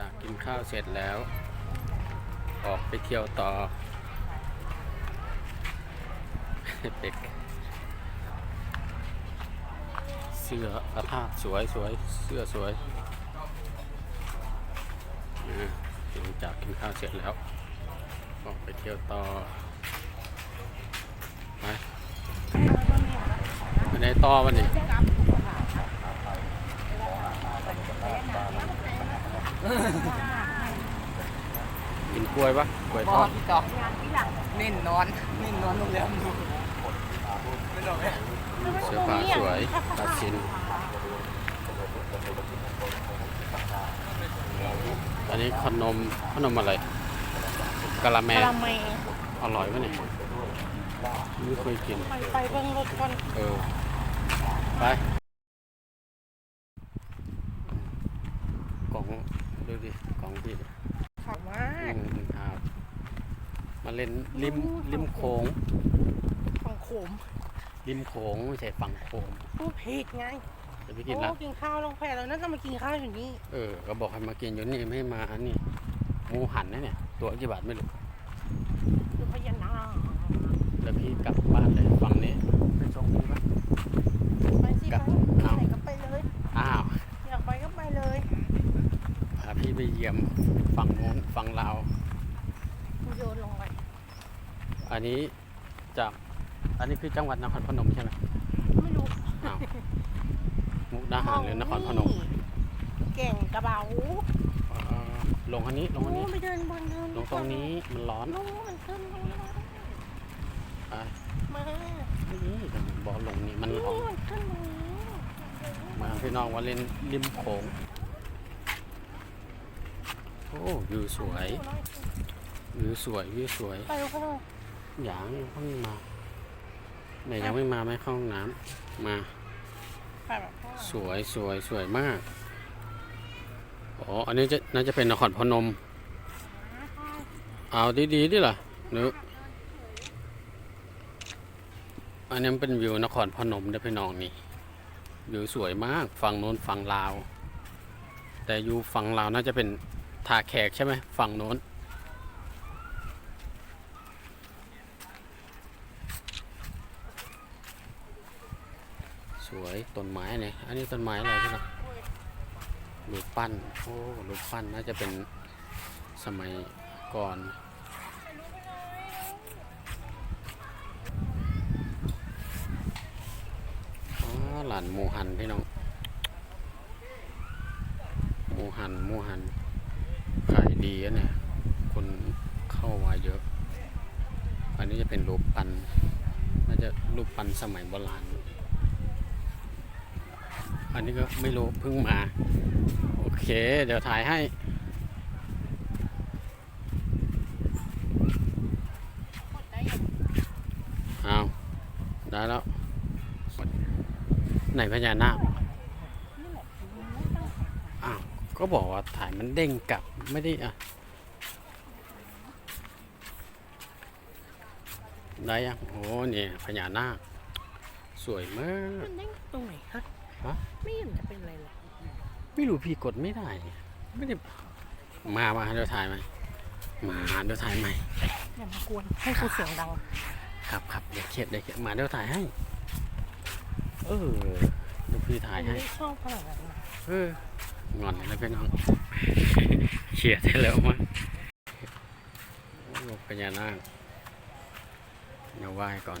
จากกินข้าวเสร็จแล้ว ออกไปเที่ยวต่อเป็กเสื้อพระธาสวยสวยเสื้อสวยนะหลังจากกินข้าวเสร็จแล้ว ออกไปเที่ยวต่อไปไปไหนต่อวันนี้ กินกล้วยปะกล้วยบทออดพี่จอกเน้นนอนเน้นนอนโรงแรมดูไม่หรอกแม่เสื้อผ้าสวยตัดสินอันนี้ขนมขนมอะไรกะละแมกะละแมอร่อยปะเนี่ยไม่เคยกิน ไปไปเบิ่งรถก่อนเออไปกล่องดูดิกล่องพี่ ขับมา อืมครับ มา เล่นริมริมโขงฝั่งโขมริมโขงไม่ใช่ฝั่งโขงผู้เพกไงจะไปกินโอ้ละกินข้าวลงแพแล้วนั่นก็มากินข้าวอยู่นี่เออก็บอกให้มากินอยู่นี่ไม่มาอันนี้หมูหันนะเนี่ยตัวกี่บาทไม่รู้คือพญานาคแล้วพี่กลับบ้านเลยฝั่งนี้ไปส่งพี่ปะ ไปสิ กลั ไป บ ไป อ้าว ไหนก็ไปเลย อ้าว อยากไปก็ไปเลย พาพี่ไปเยี่ยมฝั่งโน้นฝั่งลาว กูโยนลงไป อั นนี้จากอันนี้คือจังหวัดนครพนมใช่ไหมไม่รู้อ้าวมุกดาหารหรือนครพนมเก่งกระเบาเอ่อลงอันนี้ลงอันนี้ โอ้ไปเดินบนเดินลงตรงนี้มันร้อนโน้มันขึ้นตรงนี้อะมานี่บอกลงนี่มันร้อนนี่มันขึ้นตรงนี้มาพี่น้องว่าเล่นริมโขงโอ้วิวสวยวิวสวยวิวสวยไปดูข้างนอก อย่างเพิ่งมาไหนยังไม่มาไม่เข้าห้องน้ำมาไปแบบข้างหลังสวยสวยสวยมากอ๋ออันนี้จะน่าจะเป็นนครพนม เอาดีๆดิล่ะนึกอันนี้มันเป็นวิวนครพนมได้อพี่น้องนี่วิวสวยมากฝั่งโน้นฝั่งลาว แต่อยู่ฝั่งลาวน่าจะเป็นทาแขกใช่ไหมฝั่งโน้น สวย ต้นไม้เนี่ย อันนี้ต้นไม้อะไรพี่น้องรูปปั้น โอ้รูปปั้นน่าจะเป็นสมัยก่อนอ๋อหลานหมูหันพี่น้องหมูหันหมูหัน ขายดีอะเนี่ย คนเข้ามาเยอะ อันนี้จะเป็นรูปปั้นน่าจะรูปปั้นสมัยโบราณ อันนี้ก็ไม่รู้เพิ่งมา โอเค เดี๋ยวถ่ายให้เอาได้แล้ว ไหนพญานาคอ้าวก็บอกว่าถ่ายมันเด้งกลับไม่ได้อะ ได้ยังโอ้เนี่ยพญานาค สวยมาก มันได้ตรงไหนฮะ ฮะไม่เห็นจะเป็นอะไรเลยไม่รู้พี่กดไม่ได้ ไม่ได้มามาเดี๋ยวถ่ายไหมมาเดี๋ยวถ่ายใหม่อย่ามากวนให้กูเสียงดังครับครับเดี๋ยวเครียดเดี๋ยวเครียดมาเดี๋ยวถ่ายให้ เออเดี๋ยวพี่ถ่ายไม่ให้ได้ชอบขนาดนั้นนะเอองอนแล้วพี่น้องเครียดได้แล้วมั้งโอ้พญานาคเดี๋ยวไหว้ก่อน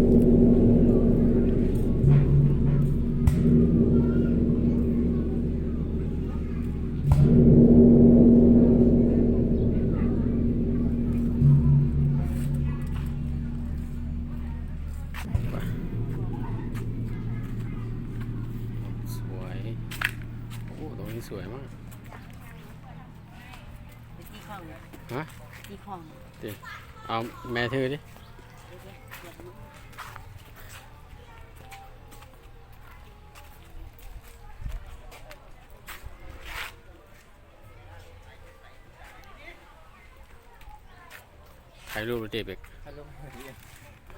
ถ่ายรูปดิเบกพัดลมให้หน่อย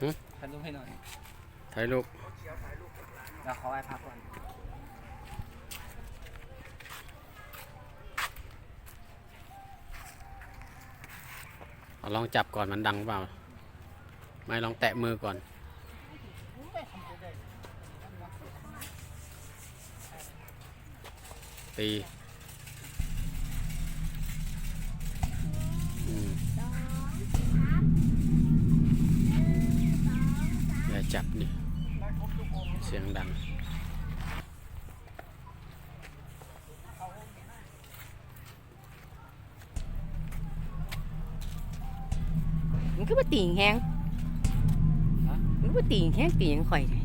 หึพัดลมให้หน่อยถ่ายรูปเดี๋ยวขอไหว้พระก่อนเอาลองจับก่อนมันดังเปล่า ไม่ลองแตะมือก่อน ตีอืมอย่าจับดิเสียงดัง มันก็มาตีแห้งมันก็มาตีแห้งตียังข่อยเลย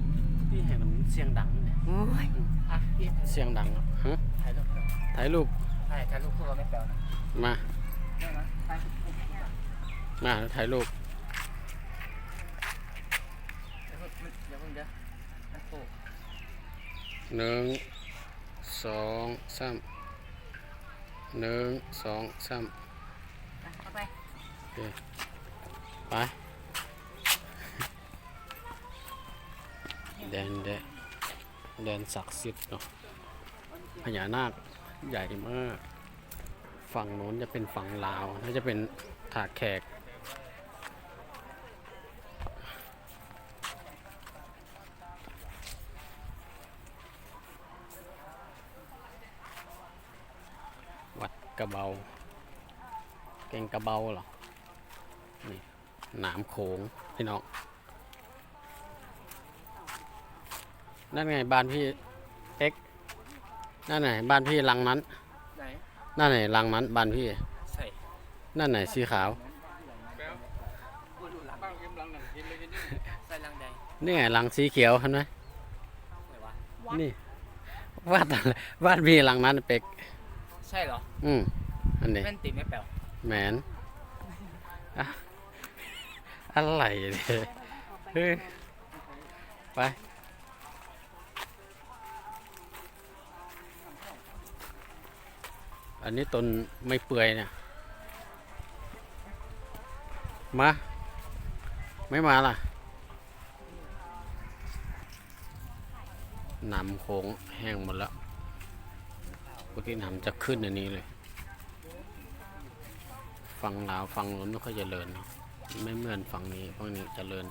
พี่เห็นมันเสียงดังเนี่ยโอ้ยอะพี่เสียงดังอะฮะถ่ายรูปก่อนถ่ายรูปถ่ายถ่ายรูปคู่เราไม่แปลวนะมา ได้นะถ่ายรูปคู่มาแล้วถ่ายรูปเดี๋ยวเพิ่งเดี๋ยวเพิ่งเดี๋ยวมันโตหนึ่งสองสามหนึ่งสองสามเอาไป ไปแดนแดนแดนศักดิ์สิทธิ์เนาะพญานาคใหญ่มาก ฝั่งโน้นจะเป็นฝั่งลาวน่าจะเป็นถาแขก วัดกระเบา เก่งกระเบาเหรอนี่ หนามโขงพี่น้อง นั่นไงบ้านพี่เอ็กนั่นไหนบ้านพี่หลังนั้น ไหนนั่นไหนหลังนั้นบ้านพี่ ใส่นั่นไหนสีขาวกูดูหลังบ้างยิ้มหลังหนังกินเลยกันใส่หลังใดนี่ไงหลังสีเขียวเห็นไหมไหนวะนี่วาดอะไรบ้านพี่หลังนั้นเป็ก ใช่เหรออืมอันนี้ แม่นติดไม่แปลวแหมนอะ อะไรเนี่ยเฮ้ยไปอันนี้ต้นไม่เปื่อยเนี่ย มา ไม่มาล่ะน้ำโค้งแห้งหมดแล้วปกติน้ำจะขึ้นอันนี้เลยฝั่งลาวฝั่งนู้นไม่ค่อยเจริญเนาะ ไม่เหมือนฝั่งนี้ฝั่งนี้เจริญ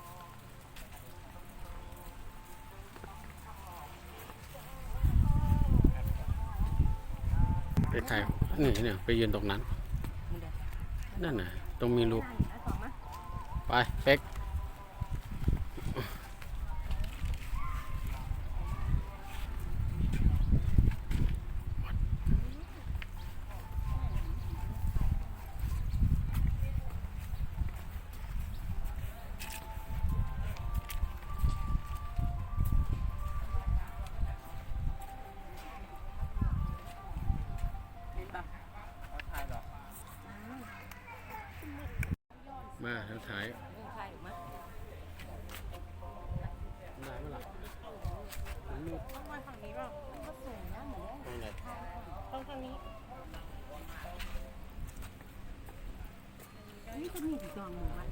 ไปถ่ายนี่เนี่ยไปยืนตรงนั้น นั่นน่ะตรงมีรูปไป เป๊ก มาแล้วถ่ายได้ไหมล่ะรูปต้องมาฝั่งนี้เปล่าก็สวยนะหมูตรงไหนต้องทางนี้นี่ก็มีถึงกองหมูอะ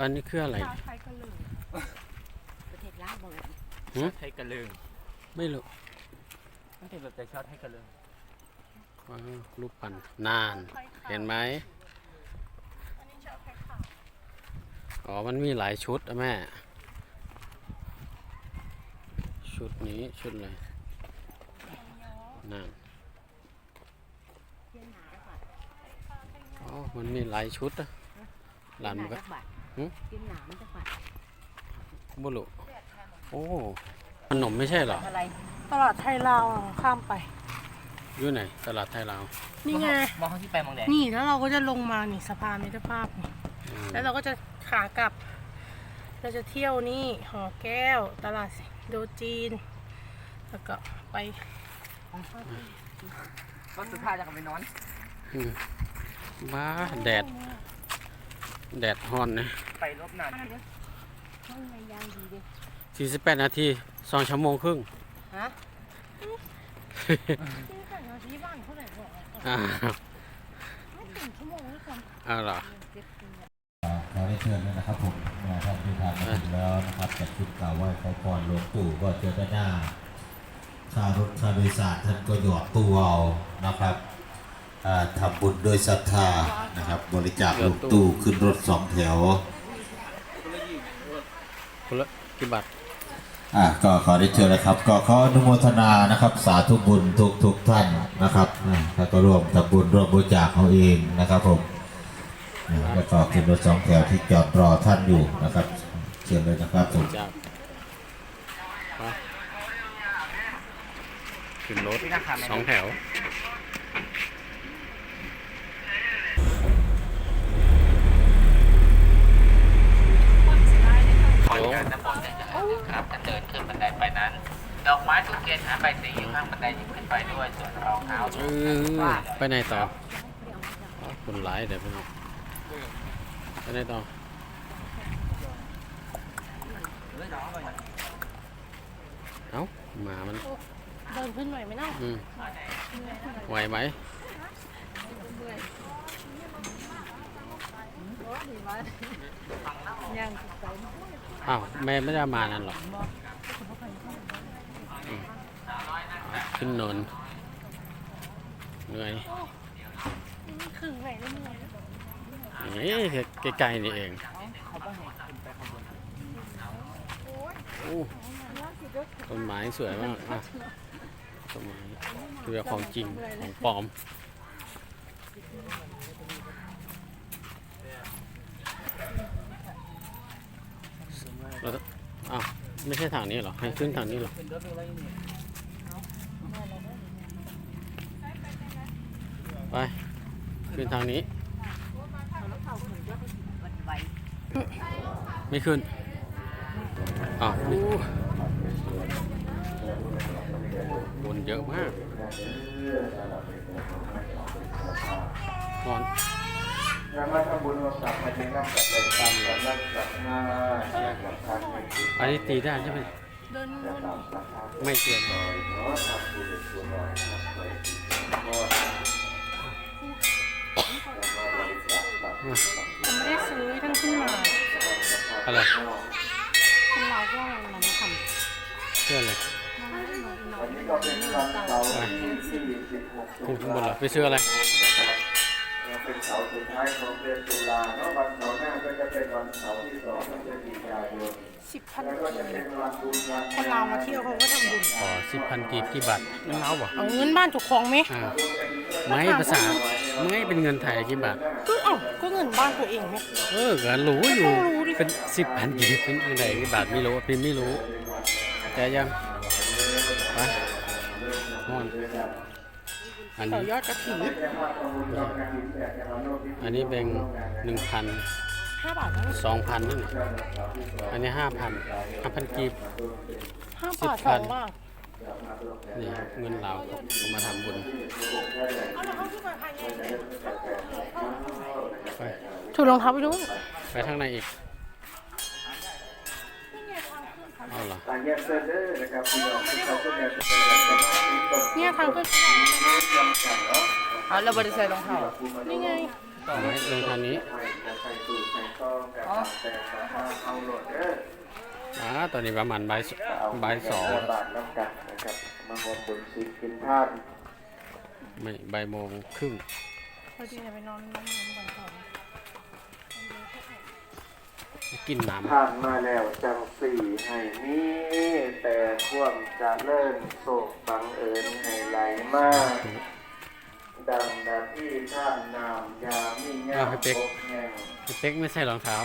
อันนี้คืออะไรชาไทยก็เลยประเทศลาวบอกเลยหืมไทยกระเลิง ไม่รู้มันเป็นแบบแต่ชอบไทยกระเลิงว้าวรูปปั้นนาน เห็นไหมอันนี้ชาไทยขาวอ๋อ มันมีหลายชุดอะแม่ ชุดนี้ชุดอะไรนั่นเทียนหนาจักบาทอ๋อ มันมีหลายชุดอะหลานมันก็จักบาทหึเทียนหนามันจักบาทบุรุโอ้ ขนมไม่ใช่เหรอ อะไรตลาดไทยลาวข้ามไป อยู่ไหน ตลาดไทยลาวนี่ไง มองข้างที่ไปมองแดงนี่แล้วเราก็จะลงมานี่สะพานมิตรภาพนี่อืมแล้วเราก็จะขากลับ เราจะเที่ยวนี่หอแก้ว ตลาดโดจีน แล้วก็ไปก็สุดท้ายจะกลับไปนอนอืมบ้าแดด แดดฮ้อนนะไปรบนานห้องในยางดีดิสี่สิบแปดนาที สองชั่วโมงครึ่งฮะที่ขันเราที่บ้านเขาไหนบอกอะอ้าวไม่ถึงชั่วโมงด้วยซ้อ้าวเหรอขอได้เชิญด้วยนะครับผมนะท่านที่ทานมาถึงแล้วนะครับจัดชุดกล่าวไหว้ขอพรหลวงปู่ก็เจอด้านหน้าค่ารถค่าโดยสารท่านก็หยอดตู้เอานะครับอ่าทำบุญด้วยศรัทธานะครับ บริจาคหลวงตู่ขึ้นรถสองแถว คนละกี่บาท อะก็ขอได้เชิญนะครับ ก็ขออนุโมทนานะครับ สาธุบุญทุกทุกท่านนะครับอะแล้วก็ร่วมทำบุญร่วมบริจาคเอาเองนะครับผมอะแล้วก็ขึ้นรถสองแถวที่จอดรอท่านอยู่นะครับเชิญเลยนะครับผมจากไปขึ้นรถสองแถวขอ เชิญน้ำมนต์ได้จากนั้นนะครับถ้าเดินขึ้นบันไดไปนั้น ดอกไม้ทุกเทียนหาใบสีอยู่ข้างบันไดหยิบขึ้นไปด้วย ส่วนรองเท้าเออไปไหนต่ออ๋อคนหลายเดี๋ยวไปน้องไปไหนต่อเอ้าหมามันำเดินขึ้นหน่อยไหมเนาะอืมไหวไหมยัง อ้าวแม่ไม่ได้มานั่นหรอกขึ้นเนนเหนื่อยถึงไหนได้เหนื่อยนี่ใกลๆนี่เองต้นไม้สวยมากอะต้นไม้คือของจริงของปลอม แล้วอ้าวไม่ใช่ทางนี้เหรอ ให้ขึ้นทางนี้เหรอ ไป ขึ้นทางนี้ ไม่ขึ้น อ้าวคนเยอะมากนอน แล้วมาทำบุญมาสับมาเลี้ยงน้ำกับเลยตามกับรักกับหน้าแยกกับทางในที่อันนี้ตีได้ใช่ไหมเดินวนตามสัทธาไม่เกี่ยวหน่อยเนาะทำบุญส่วนหน่อยทำไปก็แล้วก็บริจาคบัตรผมไม่ได้ซื้อทั้งขึ้นมาอะไรคุณเราก็มันมาทเพื่อนอะไรำวันนี้ก็เป็นวันเสาร์ที่16ขึ้นตุข้างบนเหรลาอไปซื้ออะไร เป็นเสาร์สุดท้ายของเดือนตุลาเนาะวันเสาร์หน้าก็จะเป็นวันเสาร์ที่สองของเดือนกันยายนสิบพันแล้วก็กีจะเป็นวันบุญวัน คนเรามาเที่ยวเขาก็ทำบุญอ๋อสิบพันกีบกี่บาทเงินเราบ่เอาเงินบ้านถูกของไหมอ่าไม่ภาษาไม่เป็นเงินไทยกี่บาทก็เอ้าก็เงินบ้านตัวเองไหม เออก็รู้อยู่ก็รู้ดิ เป็นสิบพันกีบเป็นยังไงกี่บาทไม่รู้พิมพ์ไม่รู้แต่ยังไปนอน อันต่อนี้ยอดกระถิ่นอันนี้เป็นหนึ่งพันห้าบาทนะสองพันนั่นน่ะอันนี้ห้าพันห้าพันกีบห้าสิบบาทพัสอนงบาทนี่เงินเราเอามาทำบุญเอาแล้วเขาขึ้นมาภายในไปถูกรองเท้าไปดูไปทางไหนอีก เอาเหรอต่างแยกเซอร์เดอร์นะครับพี่น้องที่เขาก็แบบเนี่ยทางขึ้นนเนาเอเราบริใส่รองเท้านี่ไงไว้ลงทางนี้ใส่สูตรใส่ต้องกับแต่สามารถเอาโหลดเด้ออ่าตอนนี้ประมาณบ่ายสบ่ายสองบาทน้ำกันนะครับมาหอมบุญสิกินทานไม่บ่ายโมงครึ่งพอดีจะไปนอนน้ำน้ำก่อนก่อน กินน้ผ่านมาแล้วจังสี่ให้มีแต่ความเจะเลิ่นโศกบังเอิญให้ไหลมาก ดังนาที่ท่านนามยามีเงาพบแห่งำพี่เป๊กไม่ใช่รองเท้า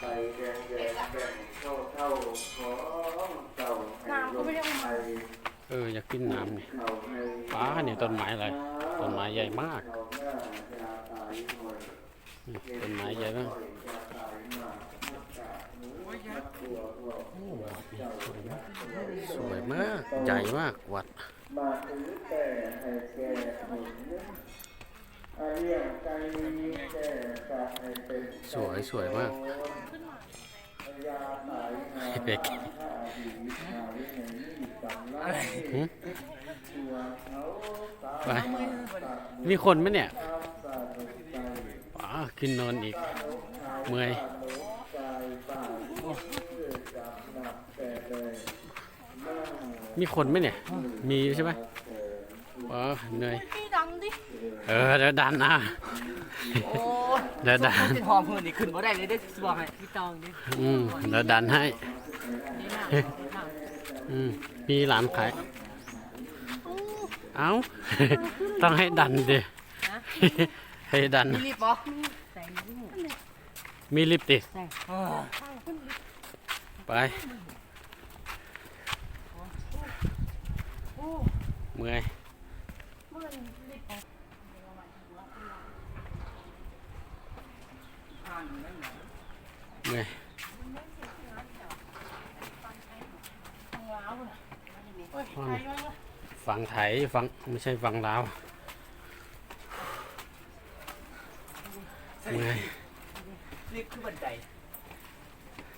ไปแดงแดงแบ่งเท่าเท่าของเจ้าให้ลงไปเอออยากกินน้ำนี่เขาให้ป้าเนี่ยต้นไม้อะไรต้นไม้ใหญ่มาก เขาหน้ายาตายหน่วยนี่ต้นไม้ใหญ่มากยาตายมากนักกาหนูนักตัวตัวโอ้วัดสวยมากสวยมาก ใหญ่มากวัดสวยสวยมากเป๊กถ้าดีหาวิหารนี่สำลักหึตัวเขาตาไป มีคนไหมเนี่ย ขึ้นนอนอีก เมื่อยมีคนไหมเนี่ย มีใช่ไหมอ๋อเหนื่อย พี่ดังดิ เออเดี๋ยวดันนะ โอ้เดี๋ยวดันที่หอมเพื่อนนี่ขึ้นบ่ได้เลยเด้อสิบอกให้พี่ตองดิอืมเดี๋ยวดันให้อืมมีหลานขาย เอ้า ต้องให้ดันดิ ให้ดัน มีรีบบ่มีลิปติเออไป เมื่อยเมื่อยฝั่งไทยฝั่งไม่ใช่ฝั่งลาว เมื่อยรีบขึ้นบันได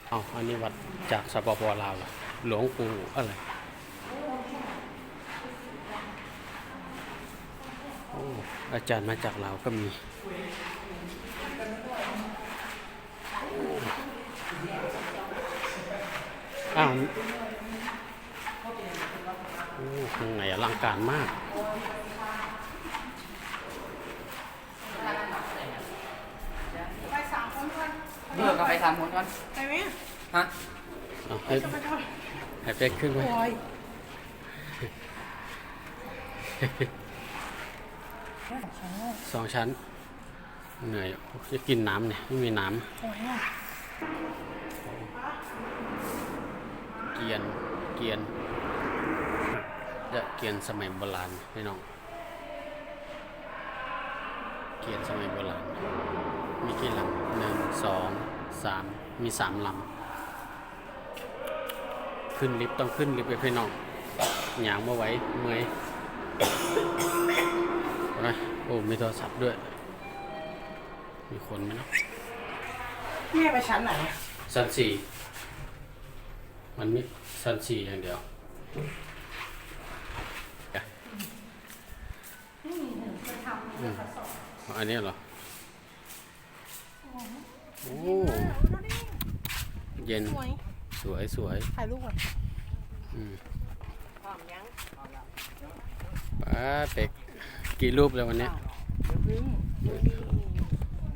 เอาอันนี้วัดจากสปปลาวเหรอหลวงปู่อะไรโอ้อาจารย์มาจากลาวก็มีอ้าวโอ้ข้างในอลังการมาก ไปสามคน ก่อนเบื่อกับไปทำคนก่อนไปไหมฮะเอาให้จะไปก่อนให้เป็กขึ้นไว้โอ้ยสองชั้น เหนื่อยจะกินน้ำเนี่ย ไม่มีน้โอ้ยอะำเกียน เกียนจะเกียนสมัยโบราณพี่น้อง เกียนสมัยโบราณ มีกี่ลำหนึ่งสอง สามมีสามลำขึ้นลิฟต์ต้องขึ้นลิฟต์ไปพี่น้องหยางมาไว้เมื่อยเห็นไหมโอ้มีโทรศัพท์ด้วย มีคนไหมเนาะแม่ไปชั้นไหนอะชั้นสี่มันมีชั้นสี่อย่างเดียวอืมอันนี้เหรอ โอ้เย็นสวยสวยสวยถ่ายรูปก่อนอืมป้าเป็กกี่รูปแล้ววันเนี้ย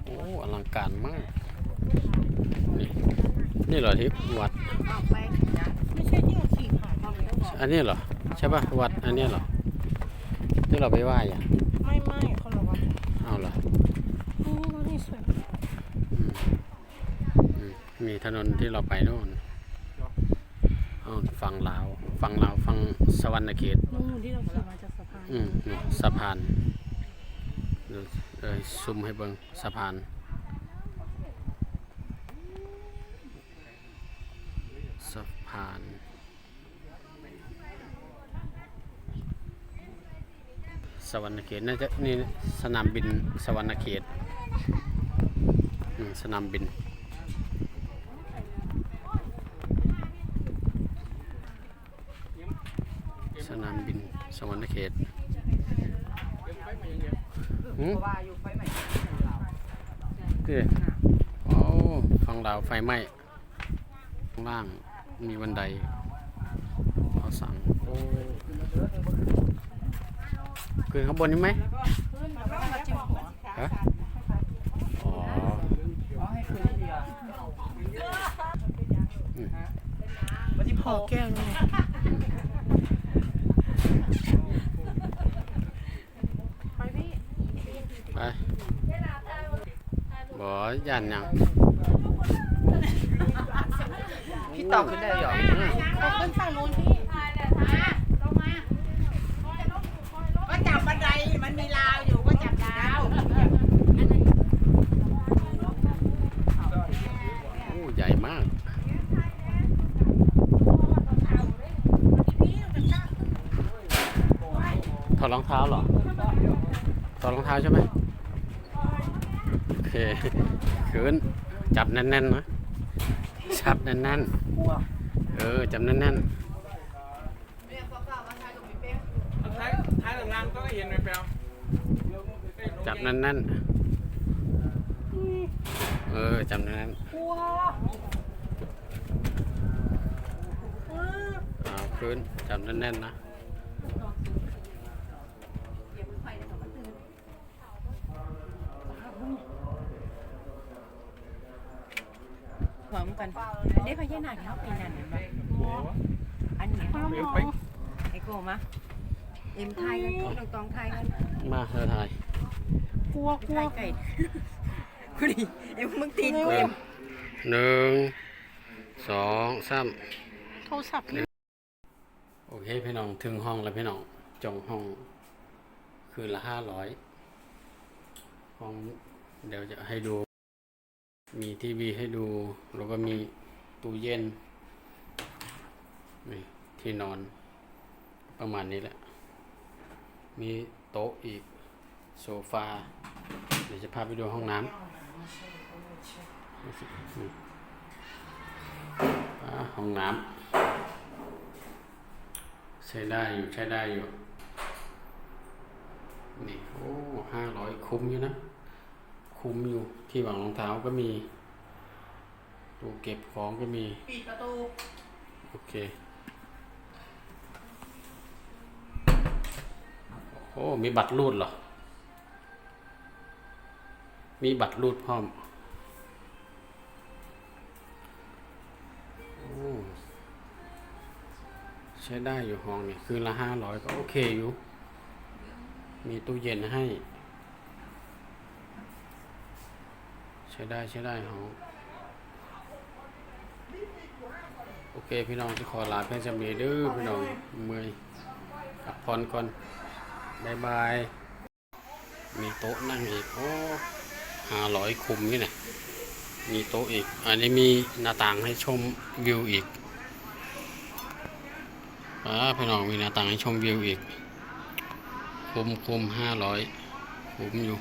โอ้อลังการมาก นี่นี่เหรอที่วัด ไม่ใช่ที่เราขี่ผ่านมาแล้วบอกอันนี้เหรอ ใช่ป่ะวัดอันนี้เหรอที่เราไปไหว้อะ ไม่ไม่คนละวัน เอาเหรอ นี่นี่นี่สวย อื มมีถนนที่เราไปโน่นเอาฝั่งลาวฝั่งลาวฝั่งสวรรณเขตนู่นที่เราขี่มาจากสะพานอืมนี่สะพานเดี๋ยวเลยซุ่มให้เบิ่งสะพานสะพานสวรรณเขตน่าจะนี่สนามบินสวรรณเขตอืมสนามบิน สนามบินส วรรณเขตหืมว่าอยู่ไฟใหม่คือโอ้ฝั่งลาวไฟไหม้ข้างล่างมีบันไดเขาสั่งโอ้คือข้างบนนี้ไหมมาจิ้มหัวฮะอ๋อเอาให้คืนเดียวอืมมาที่หพออแก้วนี่ไงไปพี่ ไป บ่ยันยังพี่ตองขึ้นได้เหรอไปขึ้นฝั่งนู้นพี่ก็จับบันไดมันมีราวอยู่ก็จับราวโอ้ใหญ่มากถอดรองเท้าเหรอถอดรองเท้าใช่ไหมโอ เคขืนจับแน่นๆนะจับแน่นกลัวๆเออจับแน่นท้ายท้ายหลังงานก็เห็นไปแปลวนั่นนั่นเออจำนั้นกลัวเออเอาพื้นจำแน่นๆนะ หวังกันได้พญานาคเขาปีนั่นเห็นไหมอันเนี้ยความหอมไอ้โกมะเอ็มไทยกันตองตองไทยกันมาเธอถ่ายกลัวกลัวไทยไก่กูดิเอ็มมึงตีนกูเอ็มหนึ่งสองสามโทรศัพท์นี่โอเคพี่น้องถึงห้องแล้วพี่น้องจองห้อง คืนละห้าร้อยห้องเดี๋ยวจะให้ดู มีทีวีให้ดู แล้วก็มีตู้เย็นนี่ที่นอนประมาณนี้แหละ มีโต๊ะอีก โซฟา เดี๋ยวจะพาไปดูห้องน้ำห้องน้ำใช้ได้อยู่ใช้ได้อยู่ นี่ โอ้ห้าร้อยคุ้มอยู่นะ คุ้มอยู่ที่วางรองเท้าก็มีตู้เก็บของก็มี ปิดประตู โอเค โอ้ มีบัตรรูดเหรอ มีบัตรรูดพร้อมโอ้ใช้ได้อยู่ห้องนี่คืนละห้าร้อยก็โอเคอยู่ มีตู้เย็นให้ ใช้ได้ใช้ได้ห้องโอเคพี่น้องจะขอลาเพียงจำนี้ด้อพี่น้องเมื่อยพักผ่อนก่อนบายบาย มีโต๊ะนั่งอีกโอ้ห้าร้อยคุมนี่นะมีโต๊ะอีก อันนี้มีหน้าต่างให้ชมวิวอีกอ่าพี่น้องมีหน้าต่างให้ชมวิวอีก คุมคุมห้าร้อยคุมอยู่